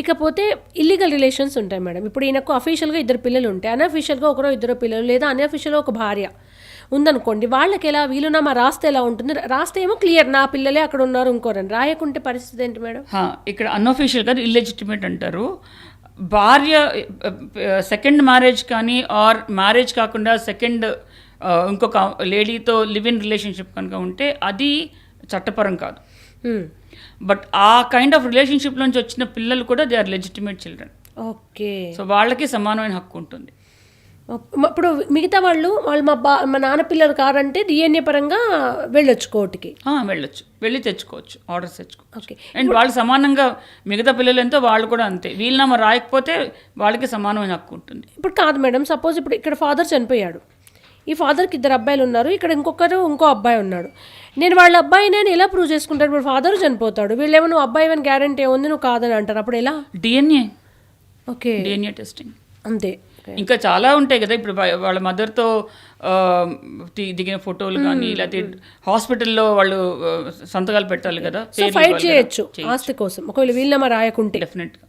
ఇకపోతే illegal relations ఉంటాయి madam. ఇప్పుడు ఈయనకు అఫీషియల్గా ఇద్దరు పిల్లలు ఉంటాయి అన్అఫీషియల్గా ఒకరో ఇద్దరు పిల్లలు లేదా అన్అఫీషియల్గా ఒక భార్య ఉందనుకోండి వాళ్ళకి ఎలా వీలునామా రాస్తే ఎలా ఉంటుంది? రాస్తే ఏమో క్లియర్ నా పిల్లలే అక్కడ ఉన్నారు ఇంకోరని రాయకుంటే పరిస్థితి ఏంటి మేడం? ఇక్కడ అన్అఫీషియల్గా ఇల్లెజిటిమేట్ అంటారు. భార్య సెకండ్ మ్యారేజ్ కానీ ఆర్ మ్యారేజ్ కాకుండా సెకండ్ ఇంకొక లేడీతో లివ్ ఇన్ రిలేషన్షిప్ కనుక ఉంటే అది చట్టపరం కాదు. బట్ ఆ కైండ్ ఆఫ్ రిలేషన్షిప్ నుంచి వచ్చిన పిల్లలు కూడా they are legitimate children okay. So వాళ్ళకి సమానమైన హక్కు ఉంటుంది. ఇప్పుడు మిగతా వాళ్ళు వాళ్ళు మా బా మా నాన్న పిల్లలు కారంటే డిఎన్ఏ పరంగా వెళ్ళొచ్చు కోర్టుకి. వెళ్ళొచ్చు. వెళ్ళి తెచ్చుకోవచ్చు. ఆర్డర్స్ తెచ్చుకోవచ్చు. ఓకే. అండ్ వాళ్ళు సమానంగా మిగతా పిల్లలు ఎంతో వాళ్ళు కూడా అంతే. వీళ్ళనామా రాయకపోతే వాళ్ళకి సమానమైన హక్కు ఉంటుంది. ఇప్పుడు కాదు మేడం సపోజ్ ఇప్పుడు ఇక్కడ ఫాదర్ చనిపోయాడు. ఈ ఫాదర్కి ఇద్దరు అబ్బాయిలు ఉన్నారు. ఇక్కడ ఇంకొకరు ఇంకో అబ్బాయి ఉన్నాడు. నేను వాళ్ళ అబ్బాయి నేను ఎలా ప్రూవ్ చేసుకుంటాను? ఇప్పుడు ఫాదర్ చనిపోతాడు. వీళ్ళేమో నువ్వు అబ్బాయి అని గ్యారంటీ ఉంది నువ్వు కాదని అంటారు. అప్పుడు ఎలా? DNA okay. డిఎన్ఏ టెస్టింగ్ అంతే. ఇంకా చాలా ఉంటాయి కదా. ఇప్పుడు వాళ్ళ మదర్తో దిగిన ఫోటోలు కానీ లేకపోతే హాస్పిటల్లో వాళ్ళు సంతకాలు పెట్టాలి కదా. ఫైట్ చేయొచ్చు ఆస్తి కోసం. ఒకవేళ వీళ్ళమ రాయకుంటే. డెఫినెట్గా